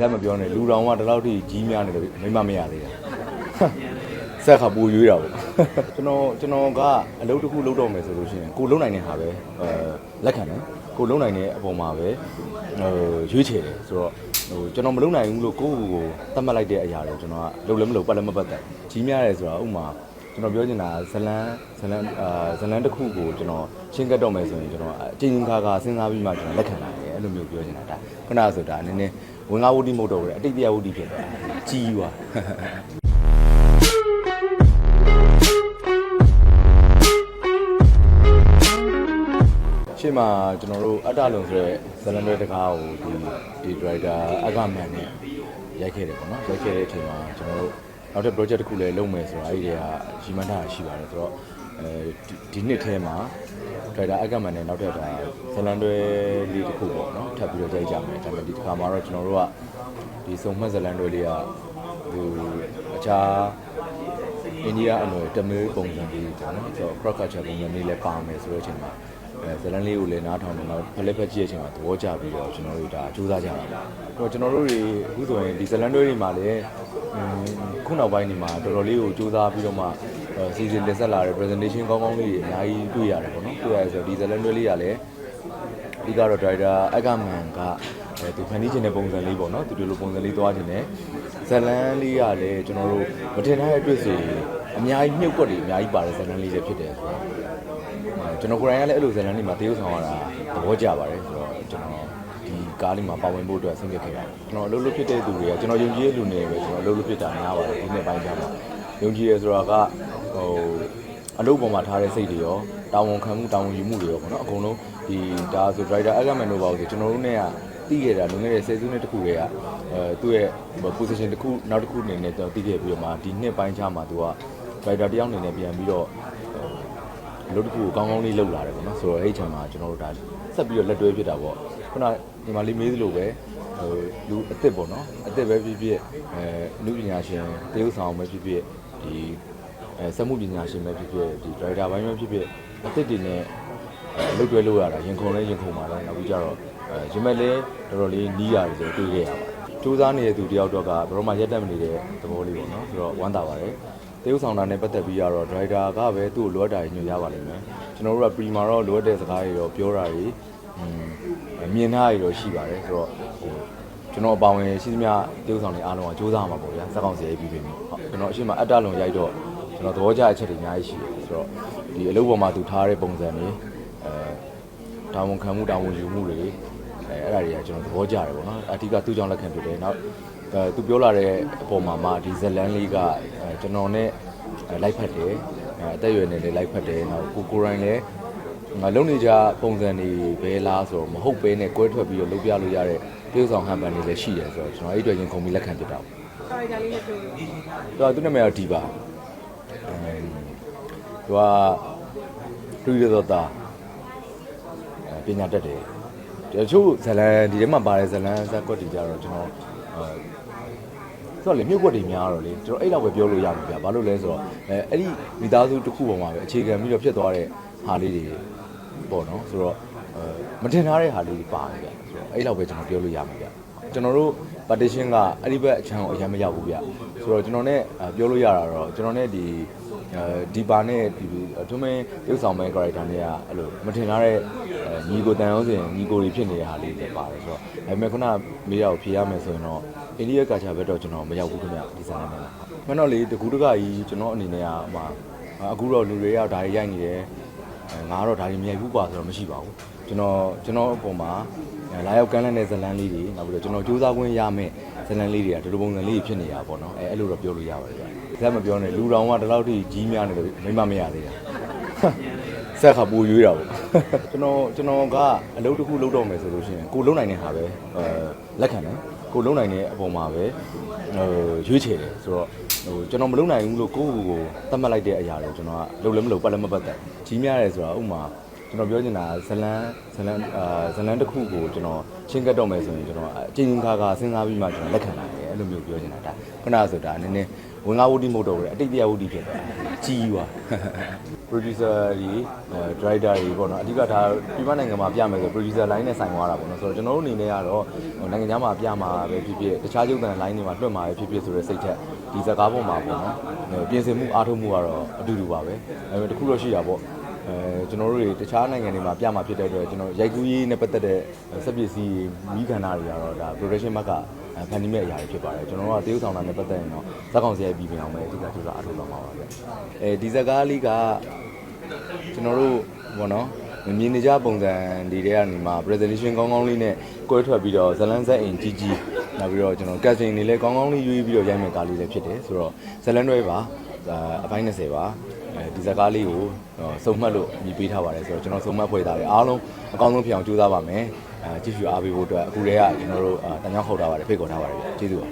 လက်မပြောနဲ့လူတော်ကဒီလောက်ထိကြီးများနေတယ်မိမမရသေးတာဆက်ခါပူရွေးတာပေါ့ကျွန်တော်ကျွန်တော်ကအလုပ်တစ်ခုလုပ်တော့မယ်ဆိုလို့ရှိရင်ကိုလုံနိုင်တဲ့ဟာပဲအဲလက်ခံတယ်ကိုလုံနိုင်တဲ့အပေါ်မှာပဲဟိုရွေးချယ်တယ်ဆိုတော့ဟိုကျွန်တော်မလုံနိုင်ဘူးလို့ကိုယ့်ကိုယ်ကိုသတ်မှတ်လိုက်တဲ့အရာတွေကျွန်တော်ကလုံလည်းမလုံပတ်လည်းမပတ်သက်ကြီးများတယ်ဆိုတာဥမာကျွန်တော်ပြောချင်တာဇလန်းဇလန်းအာဇလန်းတစ်ခုကိုကျွန်တော်ရှင်းကတ်တော့မယ်ဆိုရင်ကျွန်တော်အချင်းချင်းခါခါစဉ်းစားပြီးမှကျွန်တော်လက်ခံနိုင်တယ်အဲ့လိုမျိုးပြောချင်တာဒါခုနကဆိုတာနည်းနည်း ဝင်ကားဝုဒ္ဓိမဟုတ်တော့ဘူးလေအတိတ်တရားဝုဒ္ဓိဖြစ်သွားတာကြီးွာရှေ့မှာကျွန်တော်တို့အတ္တလုံဆိုတဲ့ဇလန်တွေတကားကိုဒီဒီ driver အကမန်နဲ့ရိုက်ခဲ့တယ်ပေါ့နော်ရိုက်ခဲ့တဲ့အချိန်မှာကျွန်တော်တို့နောက်ထပ် project တစ်ခုလည်းလုပ်မယ်ဆိုတာအဲ့ဒီကရီမန်းတာရှိပါတယ်ဆိုတော့ အဲဒီဒီနှစ်ထဲမှာ driver အကမန်နဲ့နောက်ထပ်ဒါဇလန်တွေလေးတစ်ခုပေါ့နော်ထပ်ပြီးတော့ရိုက်ကြမယ်ဒါပေမဲ့ဒီတစ်ခါမှာတော့ကျွန်တော်တို့ကဒီစုံမှတ်ဇလန်တွေလေးကဟိုအခြားအိန္ဒိယအလွယ်တမီးပုံစံလေးပေါ့နော်ဆိုတော့ cross culture ပုံစံလေးလည်းပါမယ်ဆိုတဲ့အချိန်မှာ အဲဇလန်လေးကိုလည်းနားထောင်နေတော့ဖလက်ဖက်ကြည့်တဲ့အချိန်မှာသဘောကျပြီးတော့ကျွန်တော်တို့ဒါစူးစမ်းကြတာပါ။တော့ကျွန်တော်တို့တွေအခုဆိုရင်ဒီဇလန်တွေမှာလည်းခုနောက်ပိုင်းဒီမှာတော်တော်လေးကိုစူးစမ်းပြီးတော့မှစီစဉ်လက်ဆက်လာတဲ့ presentation ကောင်းကောင်းလေးတွေအများကြီးတွေ့ရတယ်ပေါ့နော်။တွေ့ရတယ်ဆိုတော့ဒီဇလန်တွေလေးကလည်းအဓိကတော့ driver အကမန်ကအဲသူဖန်တီးခြင်းတဲ့ပုံစံလေးပေါ့နော်သူတို့လိုပုံစံလေးသွားခြင်းနဲ့ဇလန်လေးကလည်းကျွန်တော်တို့မတင်ထားတဲ့အတွက်ဆိုရင် အများကြီးမြုပ်ကွက်တွေအများကြီးပါတဲ့ဇလန်လေးတွေဖြစ်တယ်ဆိုတော့ကျွန်တော်ကိုယ်တိုင်ကလည်းအဲ့လိုဇလန်လေးမှာတရုပ်ဆောင်ရတာသဘောကျပါတယ်ဆိုတော့ကျွန်တော်ဒီကားလေးမှာပါဝင်ဖို့အတွက်ဆင်ပြခဲ့တာကျွန်တော်အလုပ်လုပ်ဖြစ်တဲ့သူတွေကကျွန်တော်ယုံကြည်တဲ့လူတွေပဲကျွန်တော်အလုပ်လုပ်ဖြစ်တာများပါတယ်ဒီနေ့ပိုင်းကျမှယုံကြည်ရဆိုတာကဟိုအလုပ်ပေါ်မှာထားတဲ့စိတ်တွေရောတာဝန်ခံမှုတာဝန်ယူမှုတွေရောပေါ့နော်အကုန်လုံးဒီဒါဆို driver အကမန်တို့ပါလို့ဆိုကျွန်တော်တို့ ਨੇ ကတီးခဲ့တာလုံခဲ့တဲ့ဆယ်စုနှစ်တခုတည်းကအဲသူ့ရဲ့ position တစ်ခုနောက်တစ်ခုအနေနဲ့ကျွန်တော်တီးခဲ့ပြီးတော့မှဒီနှစ်ပိုင်းခြားမှာသူက driver တယောက်အနေနဲ့ပြန်ပြီးတော့အလုပ်တစ်ခုကိုကောင်းကောင်းလေးလုပ်လာတယ်ပေါ့နော်ဆိုတော့အဲ့ဒီချိန်မှာကျွန်တော်တို့ဒါဆက်ပြီးတော့လက်တွဲဖြစ်တာပေါ့ခုနဒီမှာလေးမေးသလိုပဲဟိုလူအစ်စ်ပေါ့နော်အစ်စ်ပဲဖြစ်ဖြစ်အဲလူပညာရှင်တရုပ်ဆောင်ပဲဖြစ်ဖြစ်ဒီအဲစက်မှုပညာရှင်ပဲဖြစ်ဖြစ်ဒီ driver ဘိုင်းပဲဖြစ်ဖြစ်အစ်စ်တွေနဲ့အလုပ်တွဲလုပ်ရတာရင်ခုန်လဲရင်ခုန်ပါတော့နောက်ပြီးကြတော့အဲရင်မဲ့လဲတော်တော်လေးနီးရတယ်ဆိုတွေ့ခဲ့ရပါတယ်စူးစမ်းနေတဲ့သူတယောက်တော့ကဘယ်တော့မှရက်တက်မနေတဲ့သဘောလေးပေါ့နော်ဆိုတော့ဝမ်းသာပါတယ် တရုပ်ဆောင်တာနဲ့ပတ်သက်ပြီးတော့ driver ကပဲသူ့ကိုလိုအပ်တာညွှန်ရပါလိမ့်မယ်ကျွန်တော်တို့က prima တော့လိုအပ်တဲ့စကားတွေတော့ပြောတာတွေอืมမြင်ထားရတော့ရှိပါတယ်ဆိုတော့ဟိုကျွန်တော်အပါဝင်ရှိသမျှတရုပ်ဆောင်တွေအားလုံးကစူးစမ်းမှာပေါ့ဗျာစက်ကောင်စီရေးပြီးပြီဟုတ်ကျွန်တော်အရှိမအတ္တလုံရိုက်တော့ကျွန်တော်သဘောကျအချက်တွေအများကြီးရှိတယ်ဆိုတော့ဒီအလုပ်ပေါ်မှာသူထားတဲ့ပုံစံတွေအဲတာဝန်ခံမှုတာဝန်ယူမှုတွေ အဲအဲ့ဒါတွေကကျွန်တော်သဘောကျတယ်ပေါ့နော်အဓိကသူ့ကြောင့်လက်ခံဖြစ်တယ်နောက်အဲသူပြောလာတဲ့အပေါ်မှာမှဒီဇလန်လေးကအဲကျွန်တော်နဲ့လိုက်ဖက်တယ်အဲအသက်အရွယ်နဲ့လည်းလိုက်ဖက်တယ်နောက်ကိုကိုရိုင်းလည်းငါလုံနေကြပုံစံတွေပဲလားဆိုတော့မဟုတ်ပဲနဲ့ကွဲထွက်ပြီးတော့လုပ်ပြလို့ရတဲ့ပြုဆောင်ဟန်ပန်တွေလည်းရှိတယ်ဆိုတော့ကျွန်တော်အဲ့ဒီအတွက်ရင်ခုန်ပြီးလက်ခံဖြစ်တာပေါ့ကာရီတာလေးနဲ့ပြောလို့သူကသူ့နာမည်ကဒီပါအဲဒီကလူရတော့တာအဲပညာတတ်တယ် တချို့ဇလန်ဒီထဲမှာပါတဲ့ဇလန်ဇက်ကွက်တွေကြတော့ကျွန်တော်အဲဆိုတော့လေမြုပ်ကွက်တွေများတော့လေကျွန်တော်အဲ့လောက်ပဲပြောလို့ရမှာဗျဘာလို့လဲဆိုတော့အဲအဲ့ဒီမိသားစုတစ်ခုပေါ်မှာပဲအခြေခံပြီးတော့ဖြစ်သွားတဲ့ဟာလေးတွေပေါ့နော်ဆိုတော့အဲမတင်ထားတဲ့ဟာလေးတွေပါတယ်ဗျဆိုတော့အဲ့လောက်ပဲကျွန်တော်ပြောလို့ရမှာဗျကျွန်တော်တို့ partition ကအဲ့ဒီဘက်အချမ်းကိုအရင်မရောက်ဘူးဗျဆိုတော့ကျွန်တော် ਨੇ ပြောလို့ရတာတော့ကျွန်တော် ਨੇ ဒီအဲ ဒီပါနဲ့ဒီအထုံးမင်းရုပ်ဆောင်မဲ့ character တွေကအဲ့လိုမထင်ထားတဲ့ညီကိုတန်ရုံးစင်ညီကိုတွေဖြစ်နေတဲ့ဟာလေးတွေပါတယ်ဆိုတော့ဒါပေမဲ့ခုနမေးရကိုဖြေရမယ်ဆိုရင်တော့အိန္ဒိယကာချာဘက်တော့ကျွန်တော်မရောက်ဘူးခင်ဗျဒီဇိုင်းနဲ့မှန်တော့လေတကူတကကြီးကျွန်တော်အနေနဲ့ကဟိုအခုတော့လူတွေကဒါတွေရိုက်နေတယ်ငါကတော့ဒါတွေမရိုက်ဘူးပါဆိုတော့မရှိပါဘူးကျွန်တော်ကျွန်တော်အပေါ်မှာလာရောက်ကမ်းလန်းတဲ့ဇလန်းလေးတွေနောက်ပြီးတော့ကျွန်တော်စူးစမ်းခွင့်ရမယ်ဇလန်းလေးတွေကဒီလိုပုံစံလေးဖြစ်နေတာပေါ့နော်အဲအဲ့လိုတော့ပြောလို့ရပါတယ်ဗျ ဇက်မပြောနဲ့လူတော်ကဒီလောက်ထိကြီးများနေတယ်မိမမရသေးတာဆက်ခါပူရွေးတာပေါ့ကျွန်တော်ကျွန်တော်ကအလုပ်တစ်ခုလုပ်တော့မယ်ဆိုလို့ရှိရင်ကိုလုံနိုင်တဲ့ဟာပဲအဲလက်ခံတယ်ကိုလုံနိုင်တဲ့အပေါ်မှာပဲဟိုရွေးချယ်တယ်ဆိုတော့ဟိုကျွန်တော်မလုံနိုင်ဘူးလို့ကိုယ့်ကိုယ်ကိုသတ်မှတ်လိုက်တဲ့အရာတွေကျွန်တော်ကလုံလည်းမလုံပတ်လည်းမပတ်သက်ကြီးများတယ်ဆိုတာဥမာ ကျွန်တော်ပြောချင်တာဇလန်းဇလန်းအာဇလန်းတစ်ခုကိုကျွန်တော်ရှင်းကတ်တော့မယ်ဆိုရင်ကျွန်တော်အချင်းချင်းခါခါစဉ်းစားပြီးမှကျွန်တော်လက်ခံနိုင်တယ်အဲ့လိုမျိုးပြောချင်တာဒါခုနကဆိုတာနည်းနည်းဝင်ကားဝုဒ္ဓိမဟုတ်တော့ဘူးလေအတိတ်တရားဝုဒ္ဓိဖြစ်သွားတာကြီးွာ producer တွေအဲ director တွေပေါ့နော်အဓိကဒါပြည်ပနိုင်ငံမှာပြမယ်ဆို producer line နဲ့ဆိုင်သွားတာပေါ့နော်ဆိုတော့ကျွန်တော်တို့အနေနဲ့ကတော့ဟိုနိုင်ငံခြားမှာပြမှာပဲဖြစ်ဖြစ်တခြားရုပ်သံ line တွေမှာလွှင့်မှာပဲဖြစ်ဖြစ်ဆိုတဲ့စိတ်ထက်ဒီဇာတ်ကားပေါ်မှာပေါ့နော်ဟိုပြင်ဆင်မှုအားထုတ်မှုကတော့အတူတူပါပဲအဲတခုတော့ရှိတာပေါ့ အဲကျွန်တော်တို့တွေတခြားနိုင်ငံတွေမှာပြမှာဖြစ်တဲ့အတွက်ကျွန်တော်ရိုက်ကူးရေးနဲ့ပတ်သက်တဲ့စက်ပစ္စည်းမိခန္ဓာတွေကတော့ဒါ production ဘက်ကဖန်တီးမဲ့အရာတွေဖြစ်ပါတယ်ကျွန်တော်တို့ကတရုပ်ဆောင်တာနဲ့ပတ်သက်ရင်တော့ဇက်ကောင်စရိုက်ပြီးပြင်အောင်ပဲအဓိကကြိုးစားအားထုတ်သွားမှာပါဗျအဲဒီဇာတ်ကားလေးကကျွန်တော်တို့ဘောနော်မမြင်နေကြပုံစံတွေထဲကနေမှာ presentation ကောင်းကောင်းလေးနဲ့ကွဲထွက်ပြီးတော့ဇလန်းဇက်အင်ကြီးကြီးနောက်ပြီးတော့ကျွန်တော် casting တွေလည်းကောင်းကောင်းလေးရွေးပြီးတော့ရိုက်မဲ့ကားလေးလည်းဖြစ်တယ်ဆိုတော့ဇလန်းတွဲပါဒါအပိုင်း20ပါ အဲဒီဇာတ်ကားလေးကိုစုံမှတ်လို့မြည်ပေးထားပါတယ်ဆိုတော့ကျွန်တော်စုံမှတ်ဖွဲ့ထားတယ်အားလုံးအကောင်းဆုံးဖြစ်အောင်ကြိုးစားပါမယ်အဲကြည့်ရှုအားပေးဖို့အတွက်အခုတည်းကကျွန်တော်တို့တန်ကြောင်းခေါက်ထားပါတယ်ဖိတ်ခေါ်ထားပါတယ်ကျေးဇူးပါ